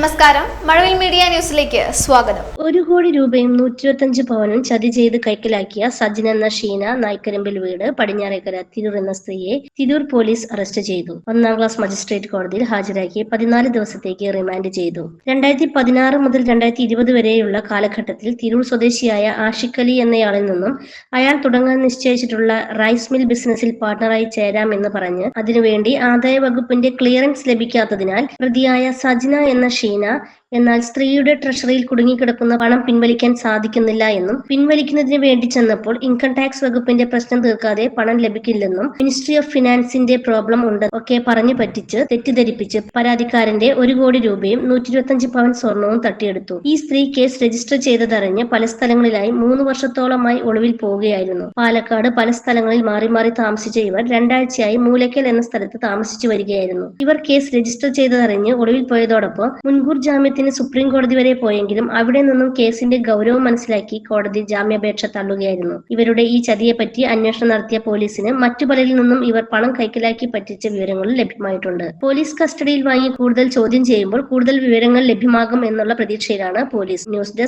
നമസ്കാരം. മഴവിൽ മീഡിയ ന്യൂസിലേക്ക് സ്വാഗതം. ഒരു കോടി രൂപയും നൂറ്റിരുപത്തഞ്ച് പവനും ചതി ചെയ്ത് കൈക്കലാക്കിയ സജിൻ എന്ന ഷീന നായ്ക്കരമ്പിൽ വീട് പടിഞ്ഞാറേക്കര തിരൂർ എന്ന സ്ത്രീയെ തിരൂർ പോലീസ് അറസ്റ്റ് ചെയ്തു. ഒന്നാം ക്ലാസ് മജിസ്ട്രേറ്റ് കോടതിയിൽ ഹാജരാക്കി പതിനാല് ദിവസത്തേക്ക് റിമാൻഡ് ചെയ്തു. രണ്ടായിരത്തി പതിനാറ് മുതൽ രണ്ടായിരത്തി ഇരുപത് വരെയുള്ള കാലഘട്ടത്തിൽ തിരൂർ സ്വദേശിയായ ആഷിഖ് അലി എന്നയാളിൽ നിന്നും അയാൾ തുടങ്ങാൻ നിശ്ചയിച്ചിട്ടുള്ള റൈസ് മിൽ ബിസിനസ്സിൽ പാർട്ണറായി ചേരാം എന്ന് പറഞ്ഞ് അതിനുവേണ്ടി ആദായ വകുപ്പിന്റെ ക്ലിയറൻസ് ലഭിക്കാത്തതിനാൽ പ്രതിയായ സജിന എന്ന ഷീന എന്നാൽ സ്ത്രീയുടെ ട്രഷറിയിൽ കുടുങ്ങിക്കിടക്കുന്ന പണം പിൻവലിക്കാൻ സാധിക്കുന്നില്ല എന്നും പിൻവലിക്കുന്നതിന് വേണ്ടി ചെന്നപ്പോൾ ഇൻകം ടാക്സ് വകുപ്പിന്റെ പ്രശ്നം തീർക്കാതെ പണം ലഭിക്കില്ലെന്നും മിനിസ്ട്രി ഓഫ് ഫിനാൻസിന്റെ പ്രോബ്ലം ഉണ്ട് ഒക്കെ പറഞ്ഞു പറ്റിച്ച് തെറ്റിദ്ധരിപ്പിച്ച് പരാതിക്കാരന്റെ ഒരു കോടി രൂപയും നൂറ്റി ഇരുപത്തഞ്ച് പവൻ സ്വർണവും തട്ടിയെടുത്തു. ഈ സ്ത്രീ കേസ് രജിസ്റ്റർ ചെയ്തതറിഞ്ഞ് പല സ്ഥലങ്ങളിലായി മൂന്ന് വർഷത്തോളമായി ഒളിവിൽ പോവുകയായിരുന്നു. പാലക്കാട് പല സ്ഥലങ്ങളിൽ മാറി മാറി താമസിച്ച ഇവർ രണ്ടാഴ്ചയായി മൂലക്കൽ എന്ന സ്ഥലത്ത് താമസിച്ചു വരികയായിരുന്നു. ഇവർ കേസ് രജിസ്റ്റർ ചെയ്തതറിഞ്ഞ് ഒളിവിൽ പോയതോടൊപ്പം മുൻകൂർ ജാമ്യത്തിന് സുപ്രീം കോടതി വരെ പോയെങ്കിലും അവിടെ നിന്നും കേസിന്റെ ഗൗരവം മനസ്സിലാക്കി കോടതി ജാമ്യാപേക്ഷ തള്ളുകയായിരുന്നു. ഇവരുടെ ഈ ചതിയെപ്പറ്റി അന്വേഷണം നടത്തിയ പോലീസിന് മറ്റു പലരിൽ നിന്നും ഇവർ പണം കൈക്കലാക്കി പറ്റിച്ച വിവരങ്ങൾ ലഭ്യമായിട്ടുണ്ട്. പോലീസ് കസ്റ്റഡിയിൽ വാങ്ങി കൂടുതൽ ചോദ്യം ചെയ്യുമ്പോൾ കൂടുതൽ വിവരങ്ങൾ ലഭ്യമാകും എന്നുള്ള പ്രതീക്ഷയിലാണ് പോലീസ്. News desk